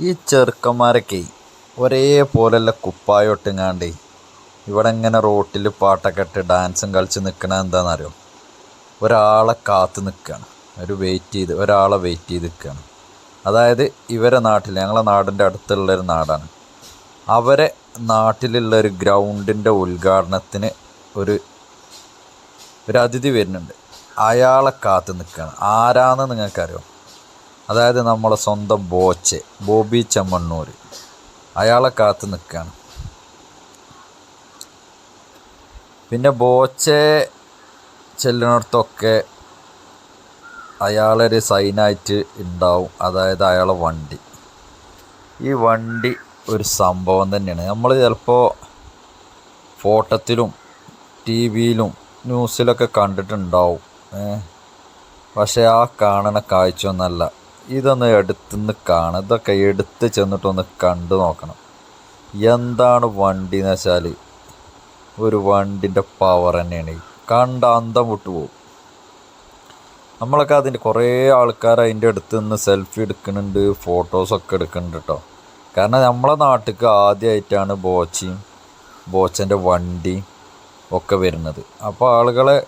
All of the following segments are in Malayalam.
ഈ ചെറുക്കന്മാരൊക്കെ ഒരേപോലെയുള്ള കുപ്പായം ഇട്ടുങ്ങാണ്ട് ഇവിടെ ഇങ്ങനെ റോട്ടിൽ പാട്ടൊക്കെ ഇട്ട് ഡാൻസും കളിച്ച് നിൽക്കണ എന്താണെന്നറിയോ ഒരാളെ കാത്ത് നിൽക്കുകയാണ് ഒരു വെയിറ്റ് ചെയ്ത് ഒരാളെ വെയിറ്റ് ചെയ്ത് നിൽക്കുകയാണ് അതായത് ഇവരെ നാട്ടിൽ ഞങ്ങളെ നാടിന്റെ അടുത്തുള്ളൊരു നാടാണ്. അവരെ നാട്ടിലുള്ള ഒരു ഗ്രൗണ്ടിന്റെ ഉദ്ഘാടനത്തിന് ഒരു ഒരു അതിഥി വരുന്നുണ്ട്. അയാളെ കാത്ത് നിൽക്കുകയാണ് ആരാന്ന് നിങ്ങൾക്കറിയോ? അതായത് നമ്മളെ സ്വന്തം ബോച്ചെ ബോബി ചെമ്മണ്ണൂർ അയാളെ കാത്ത് നിൽക്കുകയാണ് പിന്നെ ബോച്ചെ ചെല്ലുന്നിടത്തൊക്കെ അയാളൊരു സൈനായിട്ട് ഉണ്ടാവും അതായത് അയാളെ വണ്ടി. ഈ വണ്ടി ഒരു സംഭവം തന്നെയാണ്. നമ്മൾ ചിലപ്പോൾ ഫോട്ടത്തിലും ടി വിയിലും ന്യൂസിലൊക്കെ കണ്ടിട്ടുണ്ടാവും. പക്ഷേ ആ കാണണ കാഴ്ച ഒന്നല്ല. ഇതൊന്ന് എടുത്തുനിന്ന് കാണാം. ഇതൊക്കെ എടുത്ത് ചെന്നിട്ടൊന്ന് കണ്ടു നോക്കണം. എന്താണ് വണ്ടി എന്ന് വെച്ചാൽ ഒരു വണ്ടിന്റെ പവർ തന്നെയാണ്. കണ്ട അന്തം വിട്ടു പോകും നമ്മളൊക്കെ അതിന്റെ കുറേ ആൾക്കാർ അതിന്റെ അടുത്ത് നിന്ന് സെൽഫി എടുക്കുന്നുണ്ട് ഫോട്ടോസൊക്കെ എടുക്കുന്നുണ്ട് കേട്ടോ കാരണം നമ്മളെ നാട്ടിലേക്ക് ആദ്യമായിട്ടാണ് ബോച്ചയും ബോച്ചന്റെ വണ്ടി ഒക്കെ വരുന്നത്. അപ്പോൾ ആളുകളെ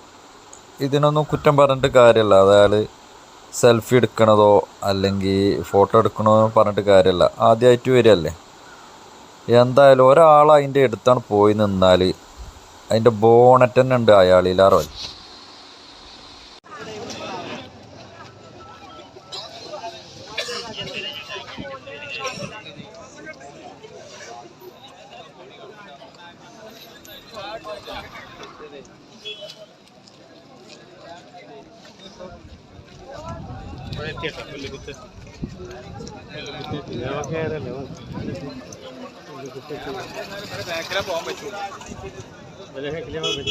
ഇതിനൊന്നും കുറ്റം പറഞ്ഞിട്ട് കാര്യമല്ല അതായത് സെൽഫി എടുക്കണതോ അല്ലെങ്കിൽ ഫോട്ടോ എടുക്കണോ പറഞ്ഞിട്ട് കാര്യമല്ല ആദ്യമായിട്ട് വരികയല്ലേ? എന്തായാലും ഒരാൾ അതിന്റെ അടുത്താണ് പോയി നിന്നാൽ അതിന്റെ ബോണറ്റ് തന്നെ ഉണ്ട് അയാളിലാറോ ബാസ്കറ്റുകളിൽ വൈനാദിയിലേക്ക് ഹൃദ്യമായ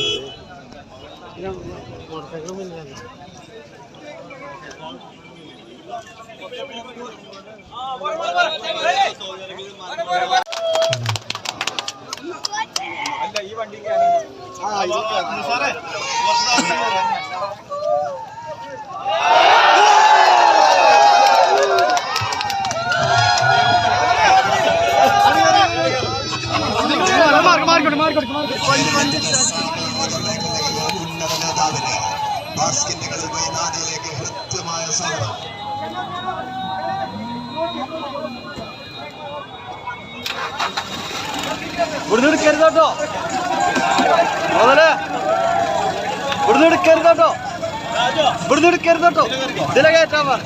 സ്വാഗതം ഇവിടുന്ന് എടുക്കരുത് കേട്ടോ. മുതലേ. ഇവിടുന്ന് മുതൽ കേട്ടോ. ഇവിടുന്ന് എടുക്കരുത് കേട്ടോ. ഇതിലെ കയറ്റാൻ പറ.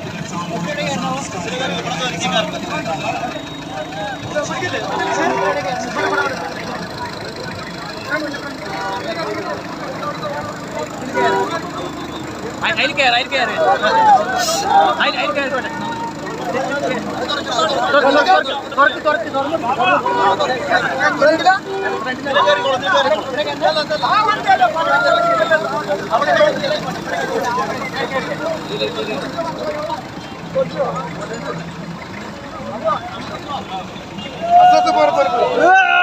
അതിൽ കയറി അതിൽ കയറി അതിൽ അതിൽ കയറി തുറക്ക് തുറക്ക് തുറന്ന് വണ്ടി വിട് വണ്ടി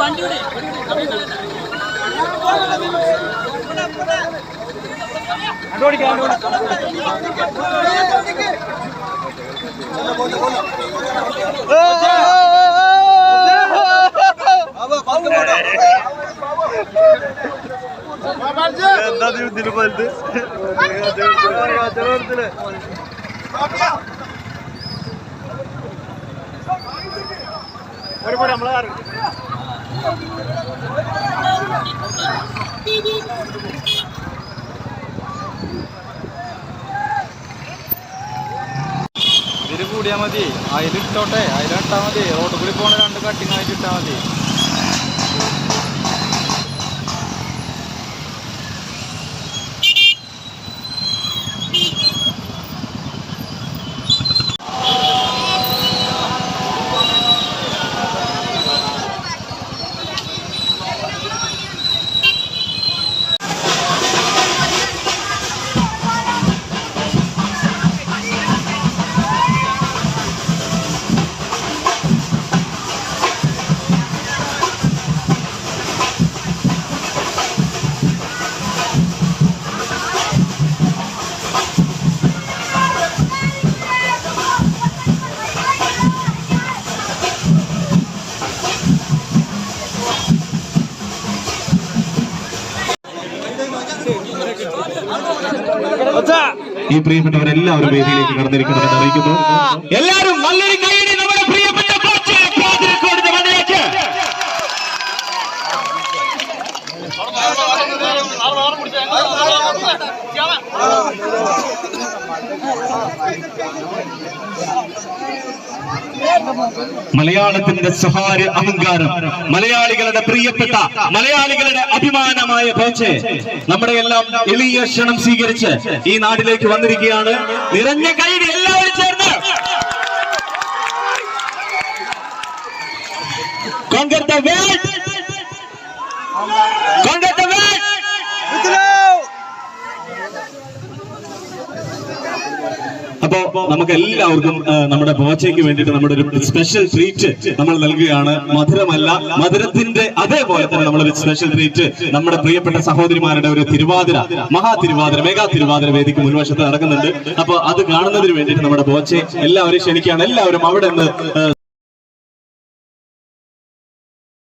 வண்டி விடு திருப்பது ஒரு படம் நம்மளா இருக்கு. ഇതിൽ കൂടിയാൽ മതി. അതിലിട്ടോട്ടെ അതിലിട്ടാൽ മതി. റോഡ് കൂടി പോണ രണ്ട് കട്ടിങ് ആയിട്ട് ഇട്ടാ മതി ും. ഈ പ്രിയപ്പെട്ടവരെല്ലാവരും വേദിയിലേക്ക് കടന്നിരിക്കണമെന്ന് അറിയിക്കുന്നു. എല്ലാവരും മലയാളത്തിന്റെ സ്വകാര്യ അഹങ്കാരം മലയാളികളുടെ പ്രിയപ്പെട്ട മലയാളികളുടെ അഭിമാനമായ പേച്ച് നമ്മുടെ എല്ലാം എളിയ ക്ഷണം സ്വീകരിച്ച് ഈ നാട്ടിലേക്ക് വന്നിരിക്കുകയാണ്. നിറഞ്ഞ കൈയ്യടി എല്ലാവരും ചേർന്ന്. Conquer അപ്പോ നമുക്ക് എല്ലാവർക്കും നമ്മുടെ ബോച്ചയ്ക്ക് വേണ്ടിട്ട് നമ്മുടെ ഒരു സ്പെഷ്യൽ ട്രീറ്റ് നമ്മൾ നൽകുകയാണ്. മധുരമല്ല മധുരത്തിന്റെ അതേപോലെ തന്നെ നമ്മളൊരു സ്പെഷ്യൽ ട്രീറ്റ് നമ്മുടെ പ്രിയപ്പെട്ട സഹോദരിമാരുടെ ഒരു തിരുവാതിര മഹാ തിരുവാതിര തിരുവാതിര വേദിക്ക് മുൻവശത്ത് നടക്കുന്നുണ്ട്. അപ്പൊ അത് കാണുന്നതിന് വേണ്ടിയിട്ട് നമ്മുടെ ബോച്ചെ എല്ലാവരും ക്ഷണിക്കുകയാണ്. എല്ലാവരും അവിടെ നിന്ന്